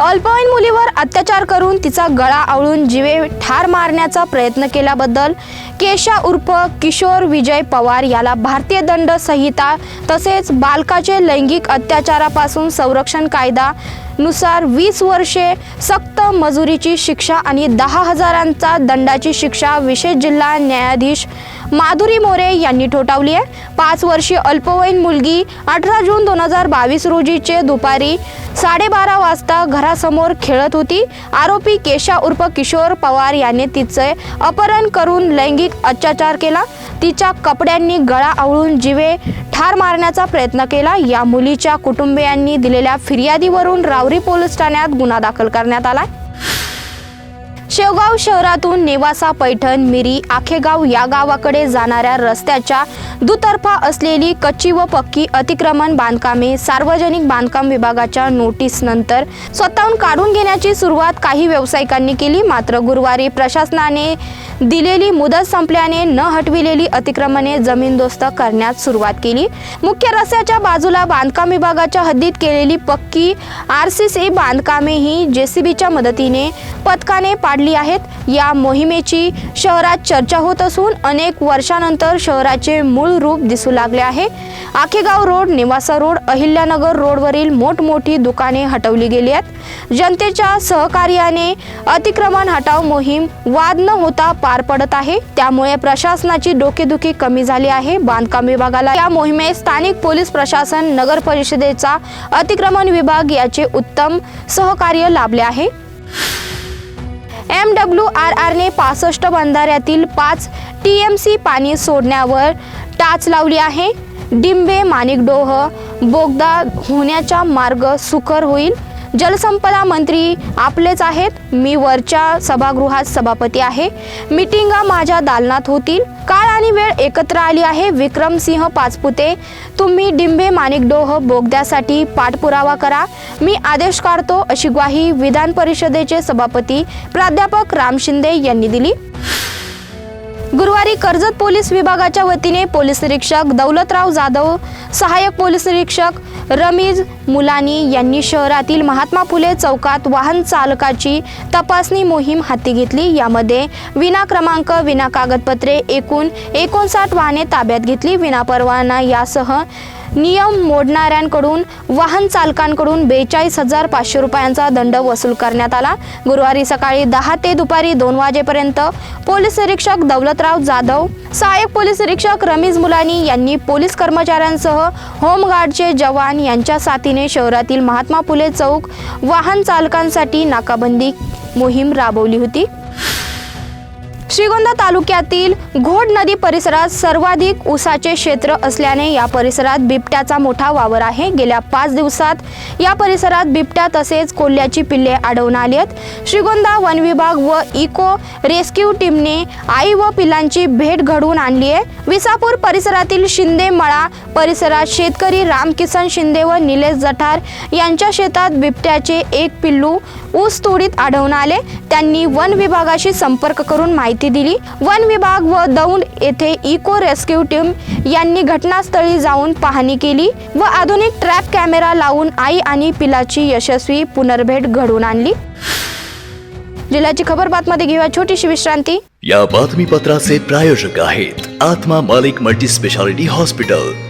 अल्पवयीन मुलीवर अत्याचार करून तिचा गळा आवळून जीवे ठार मारण्याचा प्रयत्न केल्याबद्दल केशा उर्फ किशोर विजय पवार याला भारतीय दंड संहिता तसेच बालकाचे लैंगिक अत्याचारापासून संरक्षण कायदा नुसार वीस वर्षे सक्त मजुरीची शिक्षा आणि दहा हजारांचा दंडाची शिक्षा विशेष जिल्हा न्यायाधीश माधुरी मोरे यांनी ठोठावली आहे. पाच वर्षीय अल्पवयीन मुलगी अठरा जून दोन हजार बावीस रोजीचे दुपारी साडेबारा वाजता घरासमोर खेळत होती. आरोपी केशा उर्फ किशोर पवार याने तिचे अपहरण करून लैंगिक अत्याचार केला. तिच्या कपड्यांनी गळा आवळून जिवे ठार मारण्याचा प्रयत्न केला. या मुलीच्या कुटुंबियांनी दिलेल्या फिर्यादीवरून राहुरी पोलीस ठाण्यात गुन्हा दाखल करण्यात आला शेवगाव शहरातून नेवासा पैठण मिरी आखेगाव या गावाकडे जाणाऱ्या रस्त्याच्या दुतर्फा असलेली कच्ची व पक्की अतिक्रमण बांधकामे सार्वजनिक बांधकाम विभागाच्या नोटीस नंतर स्वतःहून काढून घेण्याची सुरुवात काही व्यावसायिकांनी केली. मात्र गुरुवारी प्रशासनाने दिलेली मुदत संपल्याने न हटविलेली अतिक्रमणे जमीनदोस्त करण्यास सुरुवात केली. मुख्य रस्त्याच्या बाजूला बांधकाम विभागाच्या हद्दीत केलेली पक्की आर सी सी बांधकामे ही जेसीबीच्या मदतीने पथकाने पाडली आहेत. या मोहिमेची शहरात चर्चा होत असून अनेक वर्षानंतर शहराचे मूळ रूप दिसू लागले आहे. आखेगाव रोड निवासा रोड अहिल्यानगर रोडवरील मोठमोठी दुकाने हटवली गेली आहेत. जनतेच्या सहकार्याने अतिक्रमण हटाव मोहीम वाद न होता पार पडत आहे. त्यामुळे प्रशासनाची डोकेदुखी कमी झाली आहे. बांधकाम विभागाला या मोहिमेत स्थानिक पोलीस प्रशासन नगर परिषदेचा अतिक्रमण विभाग याचे उत्तम सहकार्य लाभले आहे. एम डब्ल्यू आर आरने पासष्ट बंधाऱ्यातील पाच टी एम सी पाणी सोडण्यावर टाच लावली आहे. डिंबे माणिकडोह बोगदा होण्याचा मार्ग सुकर होईल. जलसंपदा मंत्री आपलेच आहेत. मी वरच्या सभागृहात सभापती आहे. मिटिंगा माझ्या दालनात होतील. काळ आणि वेळ एकत्र आली आहे. विक्रमसिंह पाचपुते तुम्ही डिंबे माणिकडोह बोगद्यासाठी पाठपुरावा करा. मी आदेश काढतो अशी ग्वाही विधान परिषदेचे सभापती प्राध्यापक राम शिंदे यांनी दिली. गुरुवारी कर्जत पोलीस विभागाच्या वतीने पोलीस निरीक्षक दौलतराव जाधव सहाय्यक पोलीस निरीक्षक रमीज मुलानी यांनी शहरातील महात्मा फुले चौकात वाहन चालकाची तपासणी मोहीम हाती घेतली. यामध्ये विना क्रमांक विना कागदपत्रे एकूण एकोणसाठ वाहने ताब्यात घेतली. विना परवाना यासह नियम मोडणाऱ्यांकडून वाहन चालकांकडून बेचाळीस हजार पाचशे रुपयांचा दंड वसूल करण्यात आला. गुरुवारी सकाळी दहा ते दुपारी दोन वाजेपर्यंत पोलीस निरीक्षक दौलतराव जाधव सहाय्यक पोलीस निरीक्षक रमीज मुलानी यांनी पोलीस कर्मचाऱ्यांसह होमगार्डचे जवान यांच्या साथीने शहरातील महात्मा फुले चौक वाहन चालकांसाठी नाकाबंदी मोहीम राबवली होती. श्रीगोंदा तालुक्यातील घोड नदी परिसरात सर्वाधिक ऊसाचे क्षेत्र असल्याने या परिसरात बिबट्याचा मोठा वावर आहे. गेल्या पाच दिवसात या परिसरात बिबट्या तसेच कोल्ह्याची पिल्ले आढळून आली आहेत. श्रीगोंदा वन विभाग व इको रेस्क्यू टीमने आई व पिल्लांची भेट घडवून आणली आहे. विसापूर परिसरातील शिंदे मळा परिसरात शेतकरी रामकिसन शिंदे व निलेश जठार यांच्या शेतात बिबट्याचे एक पिल्लू ऊस तोडीत आढळून आले. त्यांनी वन विभागाशी संपर्क करून माहिती दिली. वन विभाग व दौंड येथे इको रेस्क्यू टीम यांनी घटनास्थळी जाऊन पाहणी केली व आधुनिक ट्रॅप कॅमेरा लावून आई आणि पिलाची यशस्वी पुनर्भेट घडवून आणली. जिल्ह्याची खबर बातमध्ये घेऊया छोटीशी विश्रांती. या बातमीपत्राचे प्रायोजक आहेत आत्मा मालिक मल्टी स्पेशालिटी हॉस्पिटल.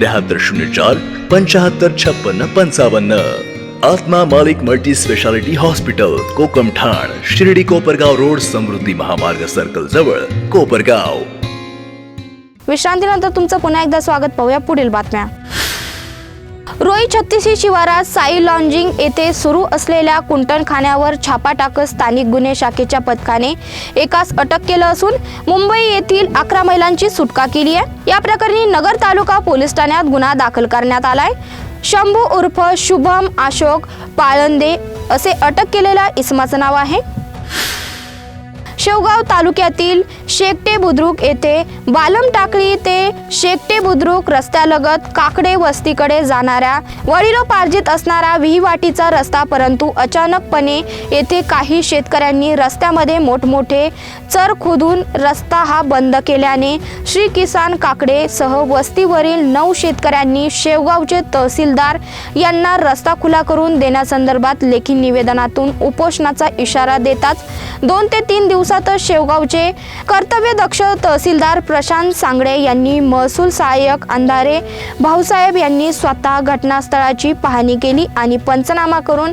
त्र्याहत्तर शून्य चार पंचाहत्तर छप्पन्न पंचावन्न. Atma Malik multi speciality hospital Kokamthan Shirdi Kopargaon road Samruddhi Mahamarg circle जवळ कोपरगाव. विश्रांतीनंतर तुमचं पुन्हा एकदा स्वागत पाहूया पुढील बातम्या. रोई छत्तीसी शिवारात साई लॉन्जिंग येथे सुरू असलेल्या कुंटणखान्यावर छापा टाकत स्थानिक गुन्हे शाखेच्या पथकाने एकास अटक केलं असून मुंबई येथील अकरा महिलांची सुटका केली आहे. या प्रकरणी नगर तालुका पोलीस ठाण्यात गुन्हा दाखल करण्यात आलाय. शंभू उर्फ शुभम अशोक पाळंदे असे अटक केलेल्या इसमाचं नाव आहे. शेवगाव तालुक्यातील शेकटे बुद्रुक येथे बालम टाकळी ते शेकटे बुद्रुक रस्त्यालगत काकडे वस्तीकडे जाणाऱ्या वडिलोपार्जित असणारा विहिवाटीचा रस्ता परंतु अचानकपणे येथे काही शेतकऱ्यांनी रस्त्यामध्ये मोठमोठे चर खोदून रस्ता हा बंद केल्याने श्री किसान काकडे सह वस्तीवरील नऊ शेतकऱ्यांनी शेवगावचे तहसीलदार यांना रस्ता खुला करून देण्यासंदर्भात लेखी निवेदनातून उपोषणाचा इशारा देताच दोन ते तीन दिवस दिवसातच शेवगावचे कर्तव्यदक्ष तहसीलदार प्रशांत सांगडे यांनी महसूल सहाय्यक अंधारे भाऊसाहेब यांनी स्वतः घटनास्थळाची पाहणी केली आणि पंचनामा करून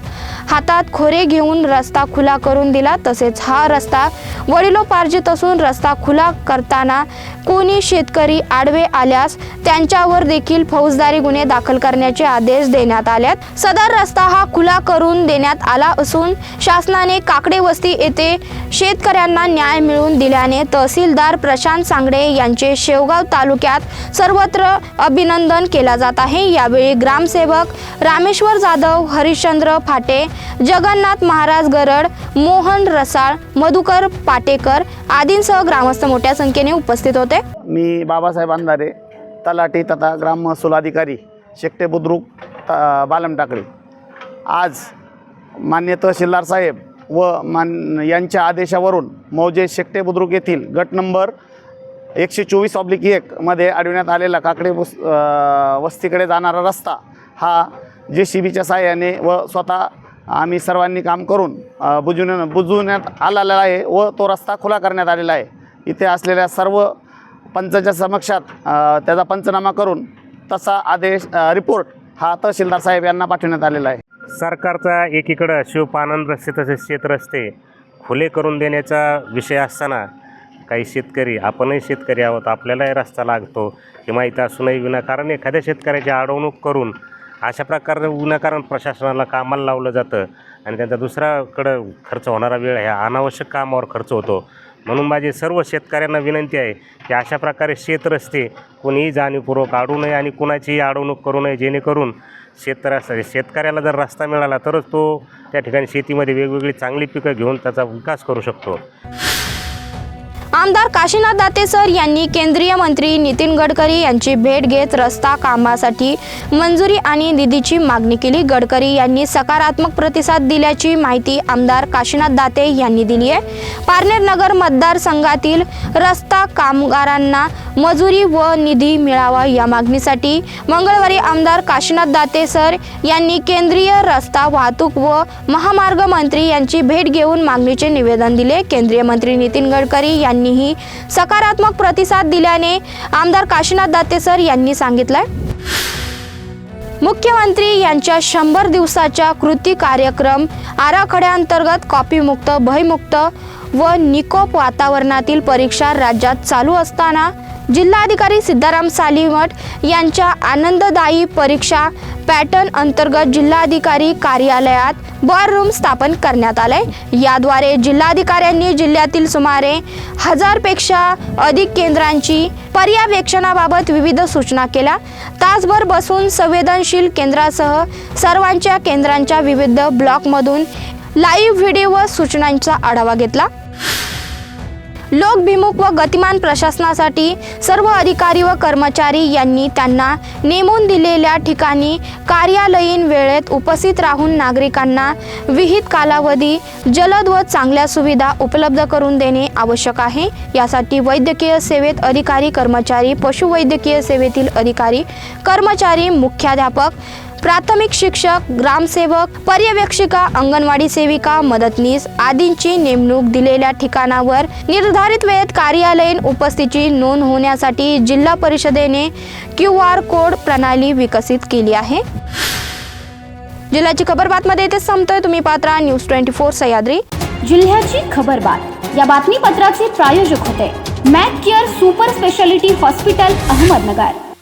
हातात खोरे घेऊन रस्ता खुला करून दिला. तसेच हा रस्ता वडिलोपार्जित असून रस्ता खुला करताना कोणी शेतकरी आडवे आल्यास त्यांच्यावर देखील फौजदारी गुन्हे दाखल करण्याचे आदेश देण्यात आल्यात सदर रस्ता हा खुला करून देण्यात आला असून शासनाने काकडे वस्ती येथे शेतकऱ्यांना न्याय मिळवून दिल्याने तहसीलदार प्रशांत सांगडे यांचे शेवगाव तालुक्यात सर्वत्र अभिनंदन केला जात आहे. यावेळी ग्रामसेवक रामेश्वर जाधव हरिश्चंद्र फाटे जगन्नाथ महाराज गरड मोहन रसाळ मधुकर पाटेकर आदींसह ग्रामस्थ मोठ्या संख्येने उपस्थित होते. मी बाबासाहेब अंधारे तलाठी तथा ग्राम महसूल अधिकारी शेकटे बुद्रुक बालम टाकळे. आज मान्य तहसीलदार साहेब व मान यांच्या आदेशावरून मौजे शेकटे बुद्रुक येथील गट नंबर एकशे चोवीस ऑब्लिक एकमध्ये अडविण्यात आलेला काकडे वस वस्तीकडे जाणारा रस्ता हा जे सी बीच्या साहाय्याने व स्वतः आम्ही सर्वांनी काम करून अ, बुजवण्या बुजवण्यात आलेला आहे व तो रस्ता खुला करण्यात आलेला आहे. इथे असलेल्या सर्व पंचाच्या समक्षात त्याचा पंचनामा करून तसा आदेश रिपोर्ट हा तहसीलदार साहेब यांना पाठवण्यात आलेला आहे. सरकारचा एकीकडं शिवपानंद रस्ते तसेच शेतरस्ते खुले करून देण्याचा विषय असताना काही शेतकरी आपणही शेतकरी आहोत आपल्यालाही रस्ता लागतो हे माहीत असूनही विनाकारण एखाद्या शेतकऱ्याची अडवणूक करून अशा प्रकारे विनाकारण प्रशासनाला कामाला लावलं जातं आणि त्यांचा दुसऱ्याकडं खर्च होणारा वेळ ह्या अनावश्यक कामावर खर्च होतो. म्हणून माझी सर्व शेतकऱ्यांना विनंती आहे की अशा प्रकारे शेतरस्ते कोणीही जाणीवपूर्वक अडू नये आणि कुणाचीही अडवणूक करू नये जेणेकरून शेतकऱ्या शेतकऱ्याला जर रस्ता मिळाला तरच तो त्या ठिकाणी शेतीमध्ये वेगवेगळी चांगली पिकं घेऊन त्याचा विकास करू शकतो. आमदार काशीनाथ दाते सर यांनी केंद्रीय मंत्री नितीन गडकरी यांची भेट घेत रस्ता कामासाठी मंजुरी आणि निधीची मागणी केली. गडकरी यांनी सकारात्मक प्रतिसाद दिल्याची माहिती आमदार काशीनाथ दाते यांनी दिली आहे. पारनेर नगर मतदारसंघातील रस्ता कामगारांना मजुरी व निधी मिळावा या मागणीसाठी मंगळवारी आमदार काशीनाथ दाते सर यांनी केंद्रीय रस्ता वाहतूक व महामार्ग मंत्री यांची भेट घेऊन मागणीचे निवेदन दिले. केंद्रीय मंत्री नितीन गडकरी यांनी यांनीही सकारात्मक प्रतिसाद दिल्याने आमदार काशीनाथ दाते सर यांनी सांगितलंय. मुख्यमंत्री यांच्या शंभर दिवसाच्या कृती कार्यक्रम आराखड्याअंतर्गत कॉपीमुक्त भयमुक्त व निकोप वातावरणातील परीक्षा राज्यात चालू असताना जिल्हाधिकारी सिद्धाराम सालीमठ यांच्या आनंददायी परीक्षा पॅटर्न अंतर्गत जिल्हाधिकारी कार्यालयात वॉर रूम स्थापन करण्यात आले याद्वारे जिल्हाधिकाऱ्यांनी जिल्ह्यातील सुमारे हजारपेक्षा अधिक केंद्रांची पर्यवेक्षणाबाबत विविध सूचना केल्या. तासभर बसून संवेदनशील केंद्रासह सर्वांच्या केंद्रांच्या विविध ब्लॉकमधून लाईव्ह व्हिडिओ व सूचनांचा आढावा घेतला. लोकभिमुख व गतिमान प्रशासनासाठी सर्व अधिकारी व कर्मचारी यांनी त्यांना नेमून दिलेल्या ठिकाणी कार्यालयीन वेळेत उपस्थित राहून नागरिकांना विहित कालावधी जलद व चांगल्या सुविधा उपलब्ध करून देणे आवश्यक आहे. यासाठी वैद्यकीय सेवेत अधिकारी कर्मचारी पशुवैद्यकीय सेवेतील अधिकारी कर्मचारी मुख्याध्यापक प्राथमिक शिक्षक ग्रामसेवक पर्यवेक्षिका अंगणवाडी सेविका मदतनीस आदींची नेमणूक दिलेल्या ठिकाणावर निर्धारित वेळेत कार्यालयीन उपस्थितीची नोंद होण्यासाठी जिल्हा परिषदेने क्यू आर कोड प्रणाली विकसित केली आहे. जिल्ह्याची खबर बातमध्ये येथे संपतोय. तुम्ही पात्रा न्यूज ट्वेंटी फोर सह्याद्री. जिल्ह्याची खबरबात या बातमीपत्राचे प्रायोजक होते. Mac care super speciality hospital Ahmednagar.